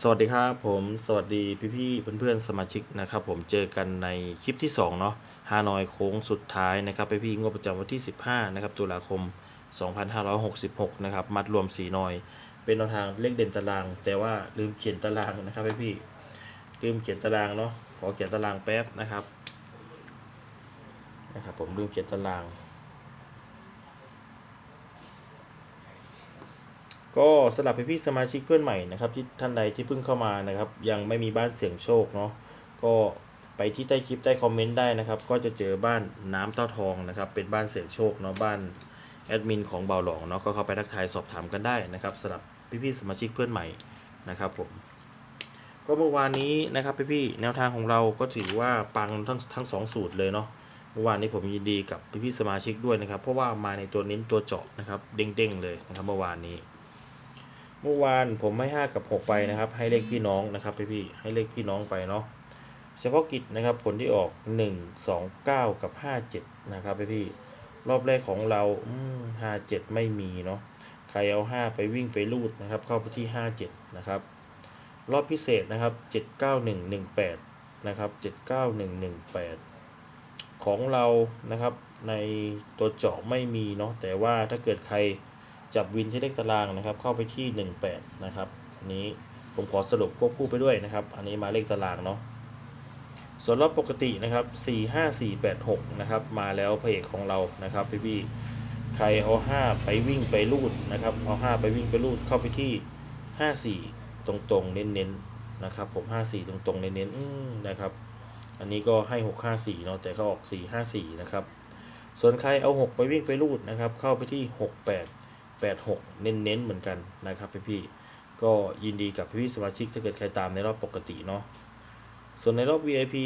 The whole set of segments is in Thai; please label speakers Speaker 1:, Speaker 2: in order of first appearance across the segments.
Speaker 1: สวัสดีครับผมสวัสดีพี่ๆเพื่อนๆสมาชิกนะครับผมเจอกันในคลิปที่2เนาะฮานอยโค้งสุดท้ายนะครับพี่ๆงบประจำวันที่ 15นะครับตุลาคม 2566นะครับมัดรวม4นอย เป็นแนวทางเลขเด่นตาราง แต่ว่าลืมเขียนตารางนะครับพี่ๆลืมเขียนตารางเนาะขอเขียนตารางแป๊บนะครับนะครับผมลืมเขียนตาราง ก็สำหรับพี่ๆสมาชิกเพื่อนใหม่นะครับที่ท่านใดที่เพิ่งเข้ามานะครับ ยังไม่มีบ้านเสี่ยงโชคเนาะก็ไปที่ใต้คลิปใต้คอมเมนต์ได้นะครับ ก็จะเจอบ้านน้ำเต้าทองนะครับ เป็นบ้านเสี่ยงโชคเนาะบ้านแอดมินของเบาหลองเนาะก็เข้าไปทักทายสอบถามกันได้นะครับสำหรับพี่ๆสมาชิกเพื่อนใหม่นะครับผมก็เมื่อวานนี้นะครับพี่ๆแนวทางของเราก็ถือว่าปังทั้งทั้งสองสูตรเลยเนาะเมื่อวานนี้ผมยินดีกับพี่ๆสมาชิกด้วยนะครับ เพราะว่ามาในตัวเน้นตัวเจาะนะครับเด้งๆเลยนะครับเมื่อวานนี้ เมื่อวานผมให้ 5 กับ 6 ไปนะครับ ให้เลขพี่น้องนะครับพี่พี่ให้เลขพี่น้องไปเนาะเฉพาะกิจนะครับผลที่ออก 1 2 9 กับ 57 นะครับพี่พี่รอบแรกของเราอืม57ไม่มีเนาะใครเอา 5 ไปวิ่งไปรูดนะครับ เข้าไปที่ 57 นะครับ รอบพิเศษนะครับ 79118 นะครับ 79118 ของเรานะครับในตัวเจาะไม่มีเนาะแต่ว่าถ้าเกิดใคร จับวินที่เลขตารางนะครับ เข้าไปที่ 18 นะครับ อันนี้ผมขอสรุปควบคู่ไปด้วยนะครับ อันนี้มาเลขตารางเนาะ ส่วนรอบปกตินะครับ 4 5 4 8 6 นะครับ มาแล้วพระเอกของเรานะครับพี่พี่ใครเอา 5 ไปวิ่งไปรูดนะครับ เอา 5 ไปวิ่งไปรูดเข้าไปที่ 54 ตรงๆ เน้นๆนะครับ ผม 54 ตรงๆ เน้นๆนะครับ อันนี้ก็ให้ 6 5 4 เนาะ แต่เขาออก 4 5 4 นะครับ ส่วนใครเอา 6 ไปวิ่งไปรูดนะครับ เข้าไปที่ 6 8 86 เน้นๆเหมือนกันนะครับพี่ๆก็ยินดีกับพี่ๆสมาชิกถ้าเกิดใครตามในรอบปกติเนาะส่วนในรอบ VIP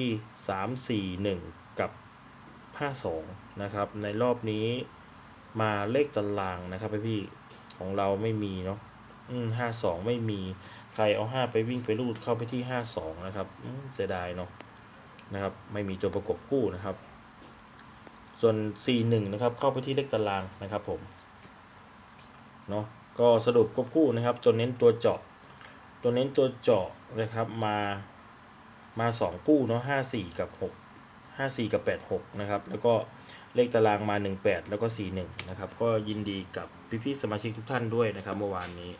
Speaker 1: 3 4 1 กับ 52 นะครับ ในรอบนี้มาเลขตารางนะครับพี่ๆของเราไม่มีเนาะอืม52 ไม่มีใครเอา 5 ไปวิ่งไปรูดเข้าไปที่ 52 นะครับเสียดายเนาะนะครับ ไม่มีตัวประกบคู่นะครับ ส่วน41นะครับเข้าไปที่เลขตารางนะครับผม เนาะก็สรุปควบคู่นะครับ ตัวเน้นตัวเจาะ ตัวเน้นตัวเจาะนะครับมามาสองคู่เนาะห้าสี่กับหกห้าสี่กับแปดหกนะครับ แล้วก็เลขตารางมาหนึ่งแปดแล้วก็สี่หนึ่งนะครับ ก็ยินดีกับพี่ๆสมาชิกทุกท่านด้วยนะครับเมื่อวานนี้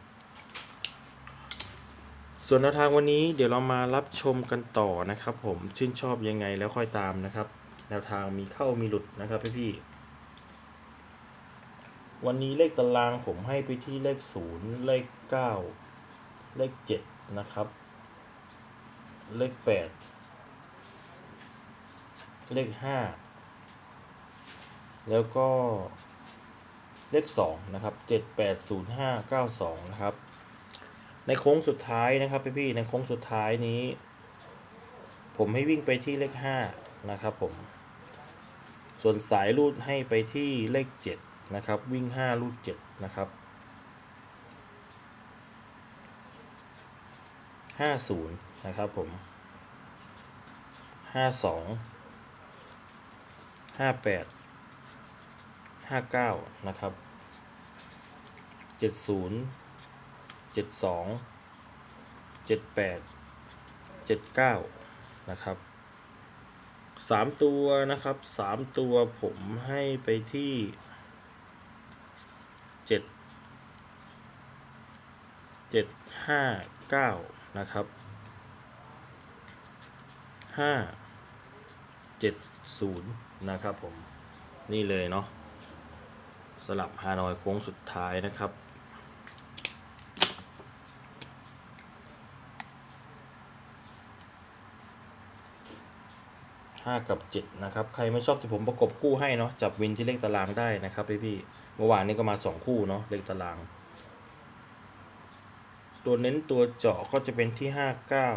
Speaker 1: ส่วนแนวทางวันนี้เดี๋ยวเรามารับชมกันต่อนะครับ ผมชื่นชอบยังไงแล้วค่อยตามนะครับ แนวทางมีเข้ามีหลุดนะครับพี่ๆ วันนี้เลขตารางผมให้ไปที่เลขศูนย์เลขเก้าเลขเจ็ดนะครับ เลขแปดเลขห้าแล้วก็เลขสองนะครับเจ็ดแปดศูนย์ห้าเก้าสองนะครับ ในโค้งสุดท้ายนะครับพี่ๆในโค้งสุดท้ายนี้ ผมให้วิ่งไปที่เลขห้านะครับผม ส่วนสายรูดให้ไปที่เลขเจ็ด นะครับวิ่ง5ลูก7นะครับ 50 นะครับผม 52 58 59 นะครับ 70 72 78 79 นะครับสามตัวนะครับสามตัวผมให้ไปที่ 7 5 9 นะครับ 5 7 0 นะครับผม นี่เลยเนาะสลับฮานอยโค้งสุดท้ายนะครับห้ากับ 7 นะครับ ใครไม่ชอบที่ผมประกบคู่ให้เนาะจับวินที่เลขตารางได้นะครับพี่พี่เมื่อวานนี้ก็มา 2 คู่เนาะเลขตาราง ตัวเน้นตัวเจาะก็จะเป็นที่ห้าเก้า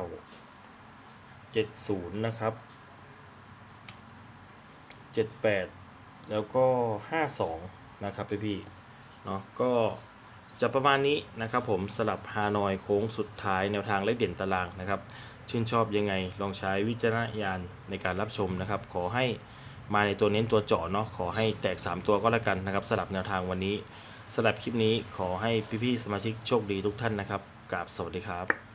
Speaker 1: เจ็ดศูนย์นะครับเจ็ดแปดแล้วก็ห้าสองนะครับพี่พี่เนาะก็จะประมาณนี้นะครับผมสลับฮานอยโค้งสุดท้ายแนวทางเลขเด่นตารางนะครับ ชื่นชอบยังไงลองใช้วิจารณญาณในการรับชมนะครับ ขอให้มาในตัวเน้นตัวเจาะเนาะขอให้แตก 3 ตัวก็แล้วกันนะครับสลับแนวทางวันนี้สลับคลิปนี้ขอให้พี่ๆสมาชิกโชคดีทุกท่านนะครับ กราบสวัสดีครับ